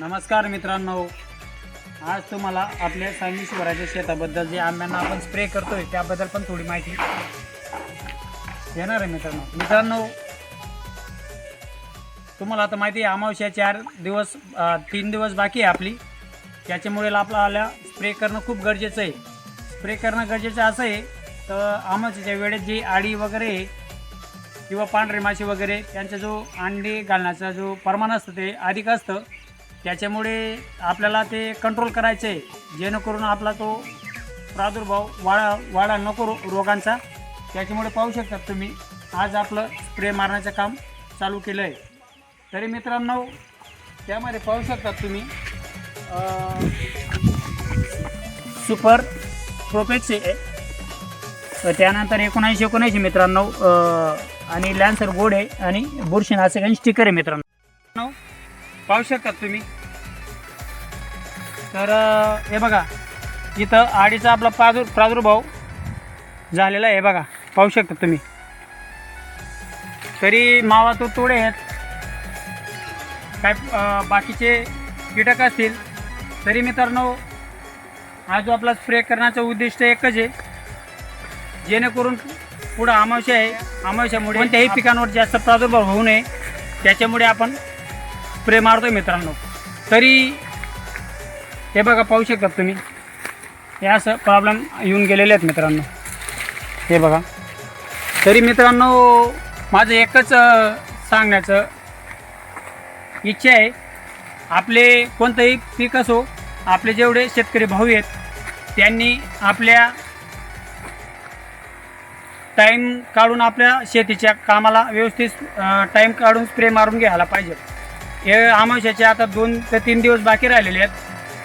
नमस्कार मित्रांनो. आज तुम्हाला आपल्या सायनी शिवराच्या शेताबद्दल जे आंब्यांना आपण स्प्रे करतोय त्याबद्दल पण थोडी माहिती देणार आहे मित्रांनो. मित्रांनो तुम्हाला आता माहिती आहे अमावश्या चार दिवस अ, तीन दिवस बाकी आहे आपली. त्याच्यामुळे आपल्याला स्प्रे करणं खूप गरजेचं आहे. स्प्रे करणं गरजेचं असं आहे तर अमावस्याच्या वेळेत जी आडी वगैरे आहे किंवा पांढरे माशी वगैरे त्यांचा जो अंडे घालण्याचा जो प्रमाण असतं ते अधिक असतं. त्याच्यामुळे आपल्याला ते कंट्रोल करायचं आहे जेणेकरून आपला तो प्रादुर्भाव वाढा वाढा नको रो रोगांचा. त्याच्यामुळे पाहू शकतात तुम्ही आज आपलं स्प्रे मारण्याचं काम चालू केलं आहे तरी मित्रांनो त्यामध्ये पाहू शकतात तुम्ही सुपर प्रोपेक्स आहे. त्यानंतर एकोणऐंशी एकोणऐंशी मित्रांनो आणि लॅन्सर गोड आहे आणि बुरशीनाशक आणि स्टिकर आहे मित्रांनो. पाहू शकतात तुम्ही. तर हे बघा. इथं आडीचा आपला प्रादुर प्रादुर्भाव झालेला आहे. बघा. पाहू शकता तुम्ही. तरी मावा तो तोडे आहेत. काय बाकीचे कीटक असतील. तरी मित्रांनो हा जो आपला स्प्रे करण्याचा उद्दिष्ट एकच आहे. जेणेकरून पुढं अमावस्या आहे. अमावश्यामुळे कोणत्याही पिकांवर जास्त प्रादुर्भाव होऊ नये. त्याच्यामुळे आपण स्प्रे मारतोय मित्रांनो. तरी हे बघा पाहू शकतात तुम्ही. हे असं प्रॉब्लेम येऊन गेलेले आहेत मित्रांनो. हे बघा. तरी मित्रांनो माझं एकच सांगण्याचं इच्छा आहे. आपले कोणतंही पीक असो आपले जेवढे शेतकरी भाऊ आहेत त्यांनी आपल्या टाईम काढून आपल्या शेतीच्या कामाला व्यवस्थित टाईम काढून स्प्रे मारून घ्यायला पाहिजे. हे अमावश्याचे आता दोन ते तीन दिवस बाकी राहिलेले आहेत.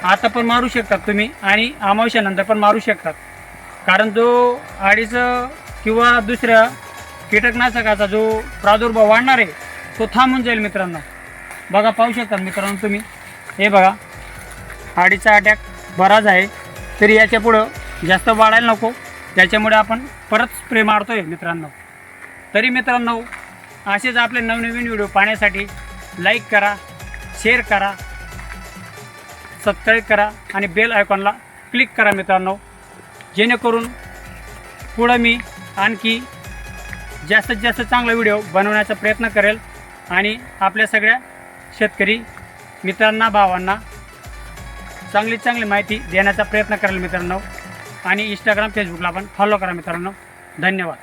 आता पण मारू शकतात तुम्ही आणि अमावश्यानंतर पण मारू शकतात. कारण जो आडीचं किंवा दुसऱ्या कीटकनाशकाचा जो प्रादुर्भाव वाढणार आहे तो थांबून जाईल मित्रांनो. बघा पाहू शकतात मित्रांनो तुम्ही. हे बघा आडीचा अटॅक बराच आहे. तरी याच्या पुढं जास्त वाढायला नको. त्याच्यामुळे आपण परत स्प्रे मारतोय मित्रांनो. तरी मित्रांनो असेच आपले नवनवीन व्हिडिओ पाहण्यासाठी लाईक करा शेअर करा सबस्क्राईब करा आणि बेल आयकॉनला क्लिक करा मित्रांनो. जेणेकरून पुढं मी आणखी जास्तीत जास्त चांगला व्हिडिओ बनवण्याचा प्रयत्न करेल आणि आपल्या सगळ्या शेतकरी मित्रांना भावांना चांगली चांगली माहिती देण्याचा प्रयत्न करेल मित्रांनो. आणि इंस्टाग्राम फेसबुकला पण फॉलो करा मित्रांनो. धन्यवाद.